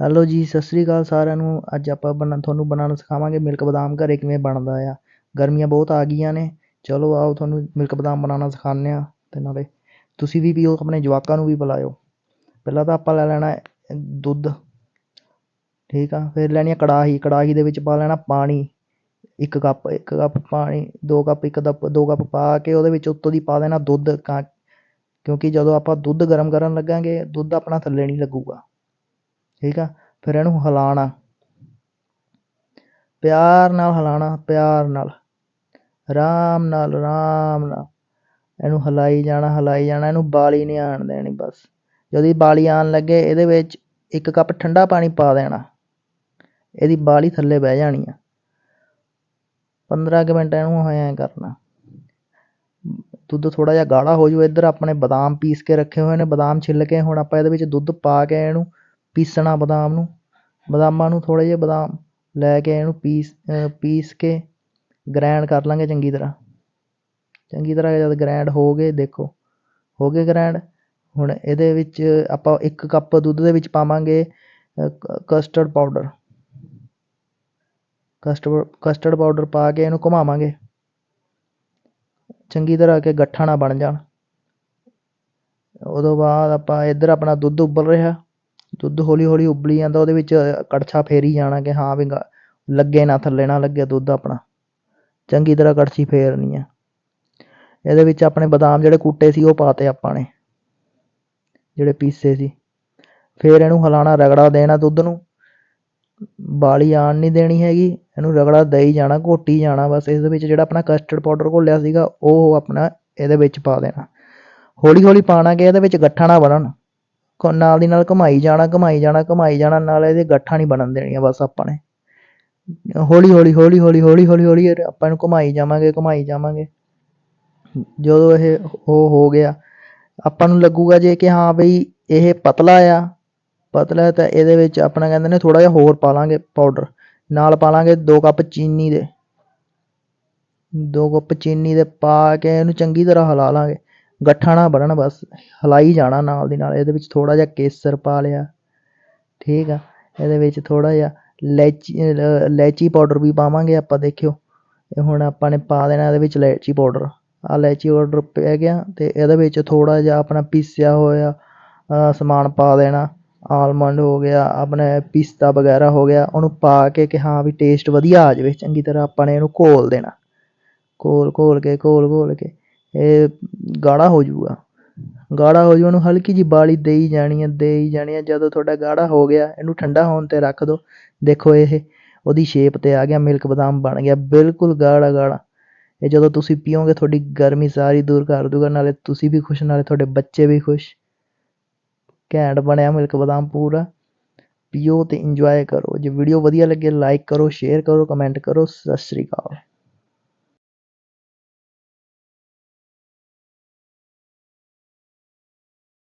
Hello ਜੀ, ਸਤਿ ਸ਼੍ਰੀ ਅਕਾਲ ਸਾਰਿਆਂ ਨੂੰ। ਅੱਜ ਆਪਾਂ ਬਣਾ ਤੁਹਾਨੂੰ ਬਣਾਉਣਾ ਸਿਖਾਵਾਂਗੇ ਮਿਲਕ ਬਦਾਮ ਘਰੇ ਕਿਵੇਂ ਬਣਦਾ ਆ। ਗਰਮੀਆਂ ਬਹੁਤ ਆ ਗਈਆਂ ਨੇ। ਚਲੋ ਆਓ ਤੁਹਾਨੂੰ ਮਿਲਕ ਬਦਾਮ ਬਣਾਉਣਾ ਸਿਖਾਉਂਦੇ ਹਾਂ ਅਤੇ ਨਾਲੇ ਤੁਸੀਂ ਵੀ ਪੀਓ, ਆਪਣੇ ਜਵਾਕਾਂ ਨੂੰ ਵੀ ਪਿਲਾਇਓ। ਪਹਿਲਾਂ ਤਾਂ ਆਪਾਂ ਲੈ ਲੈਣਾ ਦੁੱਧ। ਠੀਕ ਆ, ਫਿਰ ਲੈਣੀ ਆ ਕੜਾਹੀ। ਕੜਾਹੀ ਦੇ ਵਿੱਚ ਪਾ ਲੈਣਾ ਪਾਣੀ। ਇੱਕ ਕੱਪ ਇੱਕ ਕੱਪ ਪਾਣੀ, ਦੋ ਕੱਪ, ਇੱਕ ਕੱਪ ਦੋ ਕੱਪ ਪਾ ਕੇ ਉਹਦੇ ਵਿੱਚ ਉੱਤੋਂ ਦੀ ਪਾ ਦੇਣਾ ਦੁੱਧ। ਕਾ ਕਿਉਂਕਿ ਜਦੋਂ ਆਪਾਂ ਦੁੱਧ ਗਰਮ ਕਰਨ ਲੱਗਾਂਗੇ, ਦੁੱਧ ਆਪਣਾ ਥੱਲੇ ਨਹੀਂ ਲੱਗੂਗਾ। ਠੀਕ ਆ? ਫਿਰ ਇਹਨੂੰ ਹਿਲਾਉਣਾ। ਪਿਆਰ ਨਾਲ ਹਿਲਾਉਣਾ, ਪਿਆਰ ਨਾਲ। ਆਰਾਮ ਨਾਲ ਆਰਾਮ ਨਾਲ। ਇਹਨੂੰ ਹਿਲਾਈ ਜਾਣਾ ਹਿਲਾਈ ਜਾਣਾ, ਇਹਨੂੰ ਬਾਲੀ ਨਹੀਂ ਆਉਣ ਦੇਣੀ ਬਸ। ਜਦੋਂ ਬਾਲੀ ਆਉਣ ਲੱਗੇ, ਇਹਦੇ ਵਿੱਚ ਇੱਕ ਕੱਪ ਠੰਡਾ ਪਾਣੀ ਪਾ ਦੇਣਾ। ਇਹਦੀ ਬਾਲੀ ਥੱਲੇ ਬਹਿ ਜਾਣੀ ਆ। 15 ਕੁ ਮਿੰਟ ਇਹਨੂੰ ਐਂ ਕਰਨਾ। ਦੁੱਧ ਥੋੜਾ ਜਿਹਾ ਗਾੜਾ ਹੋ ਜਾਊ। ਇੱਧਰ ਆਪਣੇ ਬਦਾਮ ਪੀਸ ਕੇ ਰੱਖੇ ਹੋਏ ਨੇ। ਬਦਾਮ ਛਿੱਲ ਕੇ ਹੁਣ ਆਪਾਂ ਇਹਦੇ ਵਿੱਚ ਦੁੱਧ ਪਾ ਕੇ ਇਹਨੂੰ ਪੀਸਣਾ ਬਦਾਮ ਨੂੰ। ਬਦਾਮਾਂ ਨੂੰ ਥੋੜ੍ਹੇ ਜਿਹੇ ਬਦਾਮ ਲੈ ਕੇ ਇਹਨੂੰ ਪੀਸ ਪੀਸ ਕੇ ਗ੍ਰੈਂਡ ਕਰ ਲਾਂਗੇ ਚੰਗੀ ਤਰ੍ਹਾਂ। ਚੰਗੀ ਤਰ੍ਹਾਂ ਜਦ ਗ੍ਰੈਂਡ ਹੋ ਗਏ, ਦੇਖੋ, ਹੋ ਗਏ ਗ੍ਰੈਂਡ ਹੁਣ ਇਹਦੇ ਵਿੱਚ ਆਪਾਂ ਇੱਕ ਕੱਪ ਦੁੱਧ ਦੇ ਵਿੱਚ ਪਾਵਾਂਗੇ custard powder custard custard powder ਪਾ ਕੇ ਇਹਨੂੰ ਘੁਮਾਵਾਂਗੇ। ਚੰਗੀ ਤਰ੍ਹਾਂ ਕਿ ਗੱਠਾ ਨਾ ਬਣ ਜਾਣ। ਉਦੋਂ ਬਾਅਦ ਆਪਾਂ ਇੱਧਰ ਆਪਣਾ ਦੁੱਧ ਉਬਲ ਰਿਹਾ। ਦੁੱਧ ਹੌਲੀ ਹੌਲੀ ਉਬਲੀ ਜਾਂਦਾ, ਉਹਦੇ ਵਿੱਚ ਕੜਛਾ ਫੇਰੀ ਜਾਣਾ ਕਿ ਹਾਂ ਵੀ ਲੱਗੇ ਨਾ ਥੱਲੇ, ਨਾ ਲੱਗੇ ਦੁੱਧ ਆਪਣਾ। ਚੰਗੀ ਤਰ੍ਹਾਂ ਕੜਛੀ ਫੇਰਨੀ ਆ। ਇਹਦੇ ਵਿੱਚ ਆਪਣੇ ਬਦਾਮ ਜਿਹੜੇ ਕੁੱਟੇ ਸੀ, ਉਹ ਪਾਤੇ ਆਪਾਂ ਨੇ, ਜਿਹੜੇ ਪੀਸੇ ਸੀ। ਫਿਰ ਇਹਨੂੰ ਹਿਲਾਉਣਾ ਰਗੜਾ ਦੇਣਾ ਦੁੱਧ ਨੂੰ। ਬਾਲੀ ਆਣ ਨਹੀਂ ਦੇਣੀ ਹੈਗੀ, ਇਹਨੂੰ ਰਗੜਾ ਦਈ ਜਾਣਾ, ਘੋਟੀ ਜਾਣਾ ਬਸ। ਇਸ ਦੇ ਵਿੱਚ ਜਿਹੜਾ ਆਪਣਾ ਕਸਟਰਡ ਪਾਊਡਰ ਘੋਲਿਆ ਸੀਗਾ, ਉਹ ਆਪਣਾ ਇਹਦੇ ਵਿੱਚ ਪਾ ਦੇਣਾ। ਹੌਲੀ ਹੌਲੀ ਪਾਣਾ ਕਿ ਇਹਦੇ ਵਿੱਚ ਗੱਠਾ ਨਾ ਬਣਨ। ਨਾਲ ਦੀ ਨਾਲ ਘੁਮਾਈ ਜਾਣਾ ਘੁਮਾਈ ਜਾਣਾ ਘੁਮਾਈ ਜਾਣਾ, ਨਾਲ ਇਹਦੇ ਗੱਠਾਂ ਨਹੀਂ ਬਣਨ ਦੇਣੀਆਂ ਬਸ ਆਪਾਂ ਨੇ। ਹੌਲੀ ਹੌਲੀ ਹੌਲੀ ਹੌਲੀ ਹੌਲੀ ਹੌਲੀ ਹੌਲੀ ਆਪਾਂ ਇਹਨੂੰ ਘੁਮਾਈ ਜਾਵਾਂਗੇ ਘੁਮਾਈ ਜਾਵਾਂਗੇ। ਜਦੋਂ ਇਹ ਉਹ ਹੋ ਗਿਆ, ਆਪਾਂ ਨੂੰ ਲੱਗੂਗਾ ਜੇ ਕਿ ਹਾਂ ਬਈ ਇਹ ਪਤਲਾ ਆ, ਪਤਲਾ ਤਾਂ ਇਹਦੇ ਵਿੱਚ ਆਪਣਾ ਕਹਿੰਦੇ ਨੇ ਥੋੜਾ ਜਿਹਾ ਹੋਰ ਪਾ ਲਾਂਗੇ ਪਾਊਡਰ ਨਾਲ ਪਾ ਲਾਂਗੇ ਦੋ ਕੱਪ ਚੀਨੀ ਦੇ। ਦੋ ਕੱਪ ਚੀਨੀ ਦੇ ਪਾ ਕੇ ਇਹਨੂੰ ਚੰਗੀ ਤਰ੍ਹਾਂ ਹਿਲਾ ਲਾਂਗੇ। ਗੱਠਾਂ ਨਾ ਬਣਨ ਬਸ, ਹਿਲਾਈ ਜਾਣਾ ਨਾਲ ਦੀ ਨਾਲ, ਇਹਦੇ ਵਿੱਚ ਥੋੜ੍ਹਾ ਜਿਹਾ ਕੇਸਰ ਪਾ ਲਿਆ, ਠੀਕ ਆ, ਇਹਦੇ ਵਿੱਚ ਥੋੜ੍ਹਾ ਜਿਹਾ ਇਲਾਇਚੀ ਇਲਾਇਚੀ ਪਾਊਡਰ ਵੀ ਪਾਵਾਂਗੇ ਆਪਾਂ, ਦੇਖਿਓ, ਇਹ ਹੁਣ ਆਪਾਂ ਨੇ ਪਾ ਦੇਣਾ ਇਹਦੇ ਵਿੱਚ ਇਲਾਇਚੀ ਪਾਊਡਰ ਆ ਇਲਾਇਚੀ ਪਾਊਡਰ ਪੈ ਗਿਆ ਅਤੇ ਇਹਦੇ ਵਿੱਚ ਥੋੜ੍ਹਾ ਜਿਹਾ ਆਪਣਾ ਪੀਸਿਆ ਹੋਇਆ ਸਮਾਨ ਪਾ ਦੇਣਾ, ਆਲਮੰਡ ਹੋ ਗਿਆ, ਆਪਣੇ ਪਿਸਤਾ ਵਗੈਰਾ ਹੋ ਗਿਆ, ਉਹਨੂੰ ਪਾ ਕੇ ਕਿ ਹਾਂ ਵੀ ਟੇਸਟ ਵਧੀਆ ਆ ਜਾਵੇ, ਚੰਗੀ ਤਰ੍ਹਾਂ ਆਪਾਂ ਨੇ ਇਹਨੂੰ ਘੋਲ ਦੇਣਾ ਘੋਲ ਘੋਲ ਕੇ ਘੋਲ ਘੋਲ ਕੇ ਇਹ ਗਾੜਾ ਹੋ ਜੂਗਾ ਗਾੜਾ ਹੋ ਜਾਊ ਉਹਨੂੰ ਹਲਕੀ ਜਿਹੀ ਬਾਲੀ ਦੇਈ ਜਾਣੀ ਹੈ ਦੇਈ ਜਾਣੀ ਹੈ ਜਦੋਂ ਤੁਹਾਡਾ ਗਾੜਾ ਹੋ ਗਿਆ, ਇਹਨੂੰ ਠੰਡਾ ਹੋਣ 'ਤੇ ਰੱਖ ਦਿਓ ਦੇਖੋ ਇਹ, ਉਹਦੀ ਸ਼ੇਪ 'ਤੇ ਆ ਗਿਆ ਮਿਲਕ ਬਦਾਮ ਬਣ ਗਿਆ। ਬਿਲਕੁਲ ਗਾੜਾ ਗਾੜਾ। ਇਹ ਜਦੋਂ ਤੁਸੀਂ ਪੀਓਗੇ, ਤੁਹਾਡੀ ਗਰਮੀ ਸਾਰੀ ਦੂਰ ਕਰ ਦੂਗਾ। ਨਾਲੇ ਤੁਸੀਂ ਵੀ ਖੁਸ਼, ਨਾਲੇ ਤੁਹਾਡੇ ਬੱਚੇ ਵੀ ਖੁਸ਼। ਘੈਂਟ ਬਣਿਆ ਮਿਲਕ ਬਦਾਮ ਪੂਰਾ। ਪੀਓ ਅਤੇ ਇੰਜੋਏ ਕਰੋ। ਜੇ ਵੀਡੀਓ ਵਧੀਆ ਲੱਗੇ ਲਾਈਕ ਕਰੋ ਸ਼ੇਅਰ ਕਰੋ ਕਮੈਂਟ ਕਰੋ। ਸਤਿ ਸ਼੍ਰੀ ਅਕਾਲ।